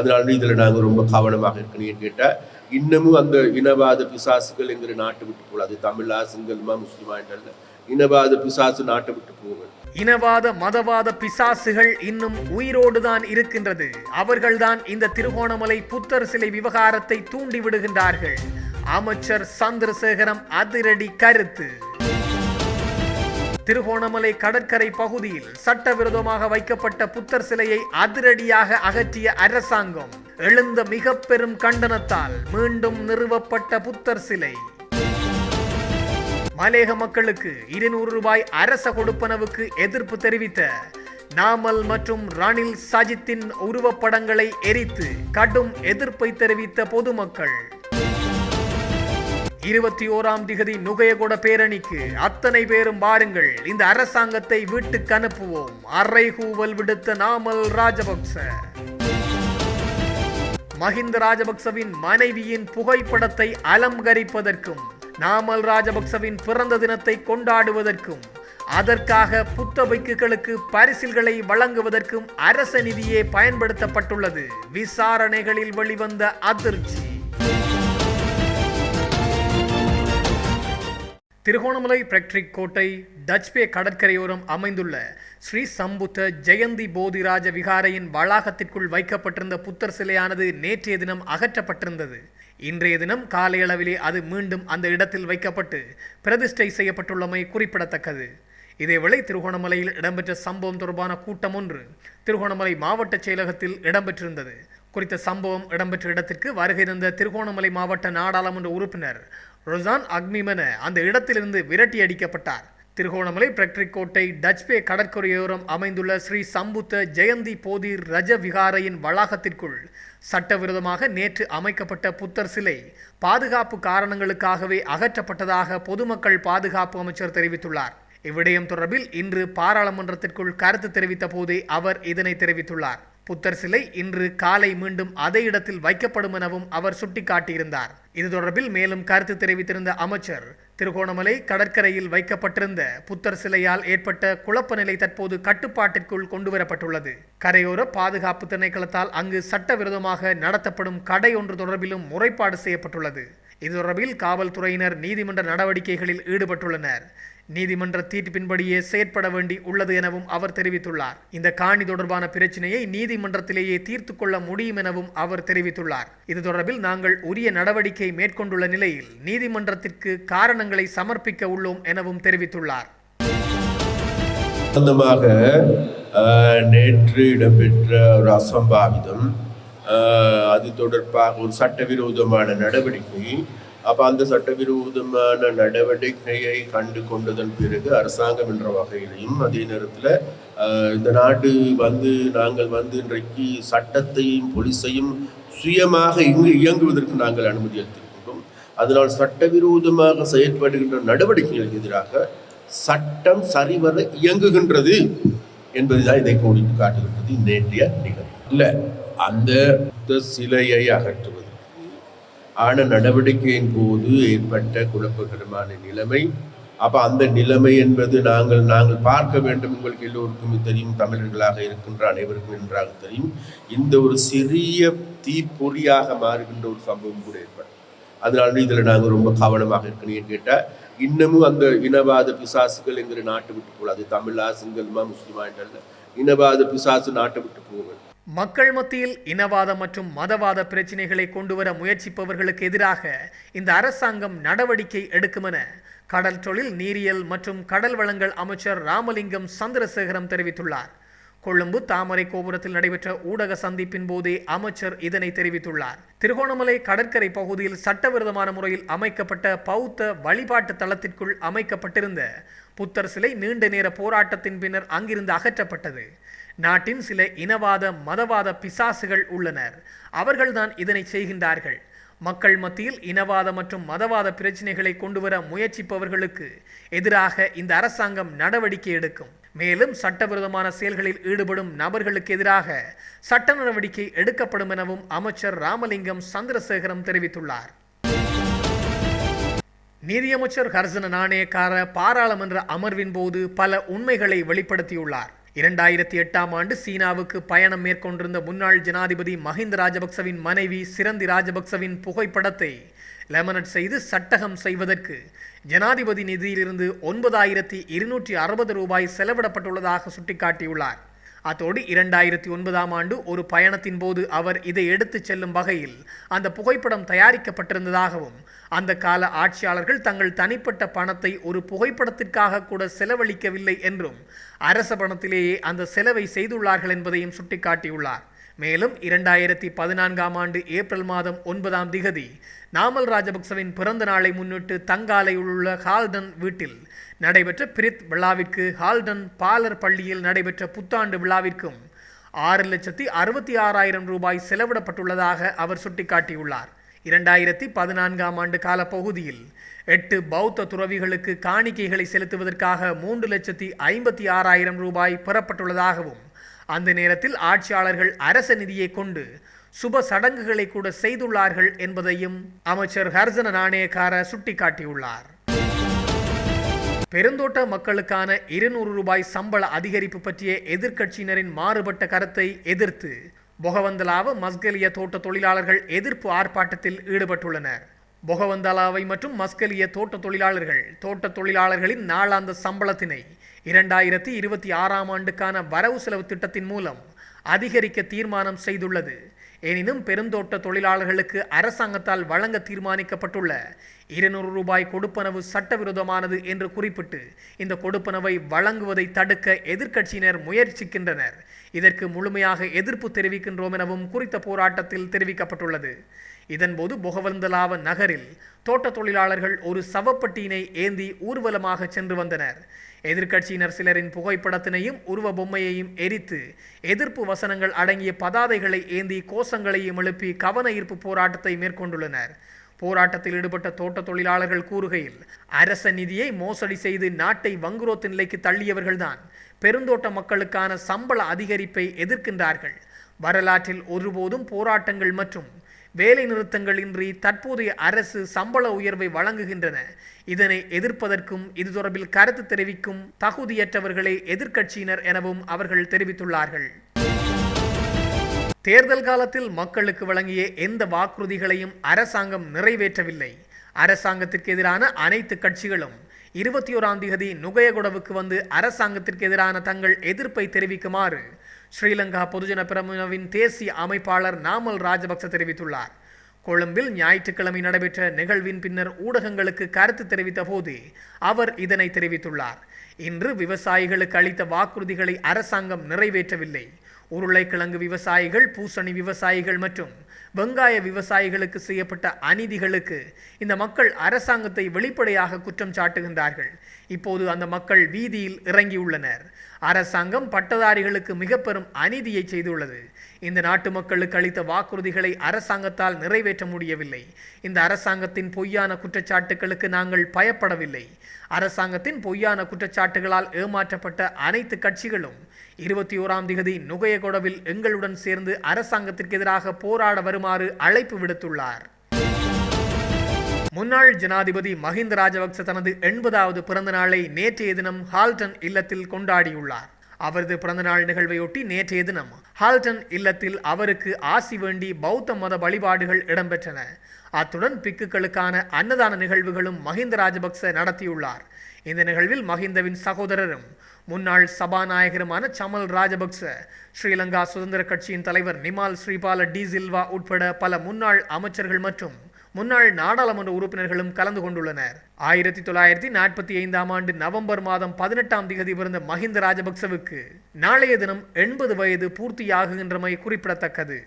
அதனால இதில் நாங்கள் ரொம்ப கவனமாக இருக்கணும்னு கேட்டால் இன்னமும் அந்த இனவாத பிசாசுகள் எங்கிற நாட்டை விட்டு போகல. அது தமிழா சிங்களமா முஸ்லிமா இனவாத பிசாசு நாட்டை விட்டு போகல. இனவாத மதவாத பிசாசுகள் இன்னும் உயிரோடு தான் இருக்கின்றது. அவர்கள்தான் இந்த திருகோணமலை புத்தர் சிலை விவகாரத்தை தூண்டி விடுகின்றார்கள். அமைச்சர் சந்திரசேகரம் அதிரடி கருத்து. திருகோணமலை கடற்கரை பகுதியில் சட்டவிரோதமாக வைக்கப்பட்ட புத்தர் சிலையை அதிரடியாக அகற்றிய அரசாங்கம் எழுந்த மிக பெரும் கண்டனத்தால் மீண்டும் நிறுவப்பட்ட புத்தர் சிலை. மலேக மக்களுக்கு இருநூறு ரூபாய் அரச கொடுப்பனவுக்கு எதிர்ப்பு தெரிவித்த நாமல் மற்றும் ரணில் சஜித்தின் உருவப்படங்களை எரித்து கடும் எதிர்ப்பை தெரிவித்த பொதுமக்கள். இருபத்தி ஓராம் திகதி நுகையகுட பேரணிக்கு அத்தனை பேரும் பாருங்கள் இந்த அரசாங்கத்தை வீட்டுக்கு அனுப்புவோம். அறைகூவல் விடுத்த நாமல் ராஜபக்ச. மஹிந்த ராஜபக்சவின் மனைவியின் புகைப்படத்தை அலங்கரிப்பதற்கும் நாமல் ராஜபக்சவின் பிறந்த தினத்தை கொண்டாடுவதற்கும் அதற்காக புத்தபைக்குகளுக்கு பரிசில்களை வழங்குவதற்கும் அரச நிதியே பயன்படுத்தப்பட்டுள்ளது. விசாரணைகளில் வெளிவந்த அதிர்ச்சி. திருகோணமலை பிரெக்ட்ரிக் கோட்டை டச்பே கடற்கரையோரம் அமைந்துள்ள ஸ்ரீ சம்புத்த ஜெயந்தி போதிராஜ விகாரையின் வளாகத்திற்குள் வைக்கப்பட்டிருந்த புத்தர் சிலையானது நேற்றைய தினம் அகற்றப்பட்டிருந்தது. இன்றைய தினம் காலையளவிலே அது மீண்டும் அந்த இடத்தில் வைக்கப்பட்டு பிரதிஷ்டை செய்யப்பட்டுள்ளமை குறிப்பிடத்தக்கது. இதேவேளை திருகோணமலையில் இடம்பெற்ற சம்பவம் தொடர்பான கூட்டம் ஒன்று திருகோணமலை மாவட்ட செயலகத்தில் இடம்பெற்றிருந்தது. குறித்த சம்பவம் இடம்பெற்ற இடத்திற்கு வருகை தந்த திருகோணமலை மாவட்ட நாடாளுமன்ற உறுப்பினர் ரொசான் அக்மிமன அந்த இடத்திலிருந்து விரட்டி அடிக்கப்பட்டார். திருகோணமலை பிரெக்ட்ரிக் கோட்டை டச்பே கடற்கரையோரம் அமைந்துள்ள ஸ்ரீ சம்புத்த ஜெயந்தி போதிர் ரஜ விகாரையின் வளாகத்திற்குள் சட்டவிரோதமாக நேற்று அமைக்கப்பட்ட புத்தர் சிலை பாதுகாப்பு காரணங்களுக்காகவே அகற்றப்பட்டதாக பொதுமக்கள் பாதுகாப்பு அமைச்சர் தெரிவித்துள்ளார். இவ்விடயம் தொடர்பில் இன்று பாராளுமன்றத்திற்குள் கருத்து தெரிவித்த போதே அவர் இதனை தெரிவித்துள்ளார். புத்தர் சிலை இன்று காலை மீண்டும் அதே இடத்தில் வைக்கப்படும் எனவும் அவர் சுட்டிக்காட்டியிருந்தார். இது தொடர்பில் மேலும் கருத்து தெரிவித்திருந்த அமைச்சர் திருகோணமலை கடற்கரையில் வைக்கப்பட்டிருந்த புத்தர் சிலையால் ஏற்பட்ட குழப்ப நிலை தற்போது கட்டுப்பாட்டிற்குள் கொண்டுவரப்பட்டுள்ளது. கரையோர பாதுகாப்பு திணைக்களத்தால் அங்கு சட்டவிரோதமாக நடத்தப்படும் கடை ஒன்று தொடர்பிலும் முறைப்பாடு செய்யப்பட்டுள்ளது. இது தொடர்பில் காவல்துறையினர் நீதிமன்ற நடவடிக்கைகளில் ஈடுபட்டுள்ளனர். நீதிமன்ற தீர்ப்பின்படியே செயற்பட வேண்டி உள்ளது எனவும் அவர் தெரிவித்துள்ளார். இந்த காணி தொடர்பான பிரச்சினையை நீதிமன்றத்திலேயே தீர்த்து கொள்ள முடியும் எனவும் அவர் தெரிவித்துள்ளார். இது தொடர்பில் நாங்கள் உரிய நடவடிக்கை மேற்கொண்டுள்ள நிலையில் நீதிமன்றத்திற்கு காரணங்களை சமர்ப்பிக்க உள்ளோம் எனவும் தெரிவித்துள்ளார். சொந்தமாக நேற்று இடம்பெற்ற ஒரு அசம்பாவிதம் ஆஹ், அது தொடர்பாக ஒரு சட்டவிரோதமான நடவடிக்கை அப்போ அந்த சட்டவிரோதமான நடவடிக்கையை கண்டு கொண்டதன் பிறகு அரசாங்கம் என்ற வகையிலையும் அதே நேரத்தில் இந்த நாடு வந்து நாங்கள் வந்து இன்றைக்கு சட்டத்தையும் போலீஸையும் சுயமாக இங்கு இயங்குவதற்கு நாங்கள் அனுமதி அளித்திருக்கின்றோம். அதனால் சட்டவிரோதமாக செயற்படுகின்ற நடவடிக்கைகளுக்கு எதிராக சட்டம் சரிவர இயங்குகின்றது என்பதுதான் இதை கோடிட்டு காட்டுகின்றது நேற்றைய நிகழ்வு. இல்லை அந்த சிலையை அகற்றுவது ஆன நடவடிக்கையின் போது ஏற்பட்ட குழப்பகரமான நிலைமை. அப்போ அந்த நிலைமை என்பது நாங்கள் நாங்கள் பார்க்க வேண்டும். உங்களுக்கு எல்லோருக்கும் தெரியும் தமிழர்களாக இருக்கின்ற அனைவருக்கும் நன்றாக தெரியும். இந்த ஒரு சிறிய தீப்பொறியாக மாறுகின்ற ஒரு சம்பவம் கூட ஏற்படும் அதனால இதில் நாங்கள் ரொம்ப கவனமாக இருக்கணும்னு கேட்டால் இன்னமும் அந்த இனவாத பிசாசுகள் எங்கிற நாட்டை விட்டு போகல. அது தமிழா சிங்களமா முஸ்லிமா என்றல்ல இனவாத பிசாசு நாட்டை விட்டு போகல. மக்கள் மத்தியில் இனவாத மற்றும் மதவாத பிரச்சினைகளை கொண்டுவர முயற்சிப்பவர்களுக்கு எதிராக இந்த அரசாங்கம் நடவடிக்கை எடுக்கும் என கடல் தொழில் நீரியல் மற்றும் கடல் வளங்கள் அமைச்சர் ராமலிங்கம் சந்திரசேகரம் தெரிவித்துள்ளார். கொழும்பு தாமரை கோபுரத்தில் நடைபெற்ற ஊடக சந்திப்பின் போதே அமைச்சர் இதனை தெரிவித்துள்ளார். திருகோணமலை கடற்கரை பகுதியில் சட்டவிரோதமான முறையில் அமைக்கப்பட்ட பௌத்த வழிபாட்டு தளத்திற்குள் அமைக்கப்பட்டிருந்த புத்தர் சிலை நீண்ட நேர போராட்டத்தின் பின்னர் அங்கிருந்து அகற்றப்பட்டது. நாட்டின் சில இனவாத மதவாத பிசாசுகள் உள்ளனர். அவர்கள்தான் இதனை செய்கின்றார்கள். மக்கள் மத்தியில் இனவாத மற்றும் மதவாத பிரச்சினைகளை கொண்டுவர முயற்சிப்பவர்களுக்கு எதிராக இந்த அரசாங்கம் நடவடிக்கை எடுக்கும். மேலும் சட்டவிரோதமான செயல்களில் ஈடுபடும் நபர்களுக்கு எதிராக சட்ட நடவடிக்கை எடுக்கப்படும் எனவும் அமைச்சர் ராமலிங்கம் சந்திரசேகரம் தெரிவித்துள்ளார். நிதியமைச்சர் ஹர்சன நாணயக்கார பாராளுமன்ற அமர்வின் போது பல உண்மைகளை வெளிப்படுத்தியுள்ளார். இரண்டாயிரத்தி எட்டாம் ஆண்டு சீனாவுக்கு பயணம் மேற்கொண்டிருந்த முன்னாள் ஜனாதிபதி மஹிந்த ராஜபக்சவின் மனைவி சிரந்தி ராஜபக்சவின் புகைப்படத்தை லெமனட் செய்து சட்டகம் செய்வதற்கு ஜனாதிபதி நிதியிலிருந்து ஒன்பதாயிரத்தி இருநூற்றி அறுபது ரூபாய் செலவிடப்பட்டுள்ளதாக சுட்டிக்காட்டியுள்ளார். அத்தோடு இரண்டாயிரத்தி ஒன்பதாம் ஆண்டு ஒரு பயணத்தின் போது அவர் இதை எடுத்துச் செல்லும் வகையில் அந்த புகைப்படம் தயாரிக்கப்பட்டிருந்ததாகவும் அந்த கால ஆட்சியாளர்கள் தங்கள் தனிப்பட்ட பணத்தை ஒரு புகைப்படத்திற்காக கூட செலவழிக்கவில்லை என்றும் அரச பணத்திலேயே அந்த செலவை செய்துள்ளார்கள் என்பதையும் சுட்டிக்காட்டியுள்ளார். மேலும் இரண்டாயிரத்தி பதினான்காம் ஆண்டு ஏப்ரல் மாதம் ஒன்பதாம் திகதி நாமல் ராஜபக்சவின் பிறந்த நாளை முன்னிட்டு தங்காலையில் உள்ள ஹால்டன் வீட்டில் நடைபெற்ற பிரித் விழாவிற்கு ஹால்டன் பாலர் பள்ளியில் நடைபெற்ற புத்தாண்டு விழாவிற்கும் ஆறு லட்சத்தி அறுபத்தி ஆறாயிரம் ரூபாய் செலவிடப்பட்டுள்ளதாக அவர் சுட்டிக்காட்டியுள்ளார். இரண்டாயிரத்தி பதினான்காம் ஆண்டு கால பகுதியில் எட்டு பௌத்த துறவிகளுக்கு காணிக்கைகளை செலுத்துவதற்காக மூன்று லட்சத்தி ஐம்பத்தி ஆறாயிரம் ரூபாய் பெறப்பட்டுள்ளதாகவும் அந்த நேரத்தில் ஆட்சியாளர்கள் அரச நிதியை கொண்டு சுப சடங்குகளை கூட செய்துள்ளார்கள் என்பதையும் அமைச்சர் ஹர்ஜன நாணயக்கார சுட்டிக்காட்டியுள்ளார். பெருந்தோட்ட மக்களுக்கான இருநூறு ரூபாய் சம்பள அதிகரிப்பு பற்றிய எதிர்க்கட்சியினரின் மாறுபட்ட கருத்தை எதிர்த்து பொகவந்தலாவ மஸ்கலிய தோட்ட தொழிலாளர்கள் எதிர்ப்பு ஆர்ப்பாட்டத்தில் ஈடுபட்டுள்ளனர். பொகவந்தலாவை மற்றும் மஸ்கலிய தோட்ட தொழிலாளர்கள். தோட்ட தொழிலாளர்களின் நாளாந்த சம்பளத்தினை இரண்டாயிரத்தி இருபத்தி ஆறாம் ஆண்டுக்கான வரவு செலவு திட்டத்தின் மூலம் அதிகரிக்க தீர்மானம் செய்துள்ளது. எனினும் பெருந்தோட்ட தொழிலாளர்களுக்கு அரசாங்கத்தால் வழங்க தீர்மானிக்கப்பட்டுள்ள இருநூறு ரூபாய் கொடுப்பனவு சட்டவிரோதமானது என்று குறிப்பிட்டு இந்த கொடுப்பனவை வழங்குவதை தடுக்க எதிர்க்கட்சியினர் முயற்சிக்கின்றனர். இதற்கு முழுமையாக எதிர்ப்பு தெரிவிக்கின்றோம் எனவும் குறித்த போராட்டத்தில் தெரிவிக்கப்பட்டுள்ளது. இதன்போது பொகவந்தலாவ நகரில் தோட்ட தொழிலாளர்கள் ஒரு சவப்பட்டியினை ஏந்தி ஊர்வலமாக சென்று வந்தனர். எதிர்க்கட்சியினர் சிலரின் புகைப்படத்தினையும் உருவ பொம்மையையும் எரித்து எதிர்ப்பு வசனங்கள் அடங்கிய பதாதைகளை ஏந்தி கோஷங்களையும் எழுப்பி கவன ஈர்ப்பு போராட்டத்தை மேற்கொண்டுள்ளனர். போராட்டத்தில் ஈடுபட்ட தோட்ட தொழிலாளர்கள் கூறுகையில் அரச நிதியை மோசடி செய்து நாட்டை வங்குரோத்து நிலைக்கு தள்ளியவர்கள்தான். பெருந்தோட்ட மக்களுக்கான சம்பள அதிகரிப்பை எதிர்க்கின்றார்கள். வரலாற்றில் ஒருபோதும் போராட்டங்கள் மற்றும் வேலை நிறுத்தங்களின்றி தற்போதைய அரசு சம்பள உயர்வை வழங்குகின்றன. இதனை எதிர்ப்பதற்கும் இது தொடர்பில் கருத்து தெரிவிக்கும் தகுதியற்றவர்களே எதிர்க்கட்சியினர் எனவும் அவர்கள் தெரிவித்துள்ளார்கள். தேர்தல் காலத்தில் மக்களுக்கு வழங்கிய எந்த வாக்குறுதிகளையும் அரசாங்கம் நிறைவேற்றவில்லை. அரசாங்கத்திற்கு எதிரான அனைத்து கட்சிகளும் இருபத்தி ஓராம் தேதி நுகையகுடவுக்கு வந்து அரசாங்கத்திற்கு எதிரான தங்கள் எதிர்ப்பை தெரிவிக்குமாறு ஸ்ரீலங்கா பொதுஜன பிரமுனவின் தேசிய அமைப்பாளர் நாமல் ராஜபக்ச தெரிவித்துள்ளார். கொழும்பில் ஞாயிற்றுக்கிழமை நடைபெற்ற நிகழ்வின் பின்னர் ஊடகங்களுக்கு கருத்து தெரிவித்த போது அவர் இதனை தெரிவித்துள்ளார். இன்று விவசாயிகளுக்கு அளித்த வாக்குறுதிகளை அரசாங்கம் நிறைவேற்றவில்லை. உருளைக்கிழங்கு விவசாயிகள் பூசணி விவசாயிகள் மற்றும் வெங்காய விவசாயிகளுக்கு செய்யப்பட்ட அநீதிகளுக்கு இந்த மக்கள் அரசாங்கத்தை வெளிப்படையாக குற்றம் சாட்டுகின்றார்கள். இப்போது அந்த மக்கள் வீதியில் இறங்கியுள்ளனர். அரசாங்கம் பட்டதாரிகளுக்கு மிக பெரும் அநீதியை செய்துள்ளது. இந்த நாட்டு மக்களுக்கு அளித்த வாக்குறுதிகளை அரசாங்கத்தால் நிறைவேற்ற முடியவில்லை. இந்த அரசாங்கத்தின் பொய்யான குற்றச்சாட்டுகளுக்கு நாங்கள் பயப்படவில்லை. அரசாங்கத்தின் பொய்யான குற்றச்சாட்டுகளால் ஏமாற்றப்பட்ட அனைத்து கட்சிகளும் இருபத்தி ஓராம் திகதி நுகையகொடவில் எங்களுடன் சேர்ந்து அரசாங்கத்திற்கு எதிராக போராட வருமாறு அழைப்பு விடுத்துள்ளார். முன்னாள் ஜனாதிபதி மஹிந்த ராஜபக்ச தனது எண்பதாவது பிறந்த நாளை நேற்றைய தினம் ஹால்டன் இல்லத்தில் கொண்டாடியுள்ளார். அவரது பிறந்தநாள் நிகழ்வையொட்டி நேற்றைய தினம் ஹால்டன் இல்லத்தில் அவருக்கு ஆசி வேண்டி பௌத்த மத வழிபாடுகள் இடம்பெற்றன. அத்துடன் பிக்குகளுக்கான அன்னதான நிகழ்வுகளும் மஹிந்த ராஜபக்ச நடத்தியுள்ளார். இந்த நிகழ்வில் மஹிந்தவின் சகோதரரும் முன்னாள் சபாநாயகருமான சமல் ராஜபக்ச ஸ்ரீலங்கா சுதந்திர கட்சியின் தலைவர் நிமால் ஸ்ரீபால டி சில்வா உட்பட பல முன்னாள் அமைச்சர்கள் மற்றும் முன்னாள் நாடாளுமன்ற உறுப்பினர்களும் கலந்து கொண்டுள்ளனர். ஆயிரத்தி தொள்ளாயிரத்தி நாற்பத்தி ஐந்தாம் ஆண்டு நவம்பர் மாதம் பதினெட்டாம் திகதி பிறந்த மஹிந்த ராஜபக்சவுக்கு நாளைய தினம் எண்பது வயது பூர்த்தியாகுகின்றமை குறிப்பிடத்தக்கது.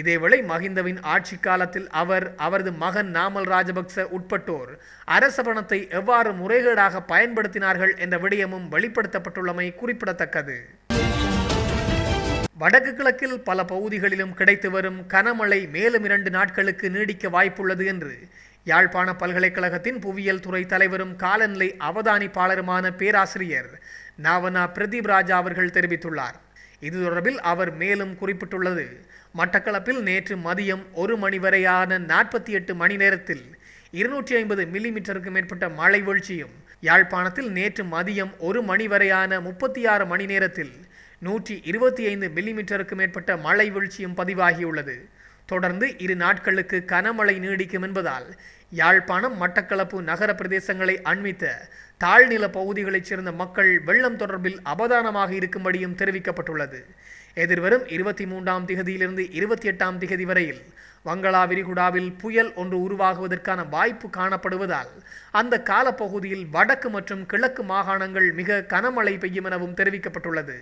இதேவேளை மஹிந்தவின் ஆட்சி காலத்தில் அவர் அவரது மகன் நாமல் ராஜபக்ச உட்பட்டோர் அரச பணத்தை எவ்வாறு முறைகேடாக பயன்படுத்தினார்கள் என்ற விடயமும் வெளிப்படுத்தப்பட்டுள்ளமை குறிப்பிடத்தக்கது. வடக்கு கிழக்கில் பல பகுதிகளிலும் கிடைத்து வரும் கனமழை மேலும் இரண்டு நாட்களுக்கு நீடிக்க வாய்ப்புள்ளது என்று யாழ்ப்பாண பல்கலைக்கழகத்தின் புவியியல் துறை தலைவரும் காலநிலை அவதானிப்பாளருமான பேராசிரியர் நாவனா பிரதீப் ராஜா அவர்கள் தெரிவித்துள்ளார். இது தொடர்பில் அவர் மேலும் குறிப்பிட்டுள்ளது. மட்டக்களப்பில் நேற்று மதியம் ஒரு மணி வரையான நாற்பத்தி எட்டு மணி நேரத்தில் இருநூற்றி ஐம்பது மில்லிமீட்டருக்கு மேற்பட்ட மழை வீழ்ச்சியும் யாழ்ப்பாணத்தில் நேற்று மதியம் ஒரு மணி வரையான முப்பத்தி ஆறு மணி நேரத்தில் நூற்றி இருபத்தி ஐந்து மில்லிமீட்டருக்கு மேற்பட்ட மழை வீழ்ச்சியும் பதிவாகியுள்ளது. தொடர்ந்து இரு நாட்களுக்கு கனமழை நீடிக்கும் என்பதால் யாழ்ப்பாணம் மட்டக்களப்பு நகர பிரதேசங்களை அண்மித்த தாழ்நில பகுதிகளைச் சேர்ந்த மக்கள் வெள்ளம் தொடர்பில் அவதானமாக இருக்கும்படியும் தெரிவிக்கப்பட்டுள்ளது. எதிர்வரும் இருபத்தி மூன்றாம் திகதியிலிருந்து இருபத்தி எட்டாம் திகதி வரையில் வங்களா விரிகுடாவில் புயல் ஒன்று உருவாகுவதற்கான வாய்ப்பு காணப்படுவதால் அந்த காலப்பகுதியில் வடக்கு மற்றும் கிழக்கு மாகாணங்கள் மிக கனமழை பெய்யும் எனவும் தெரிவிக்கப்பட்டுள்ளது.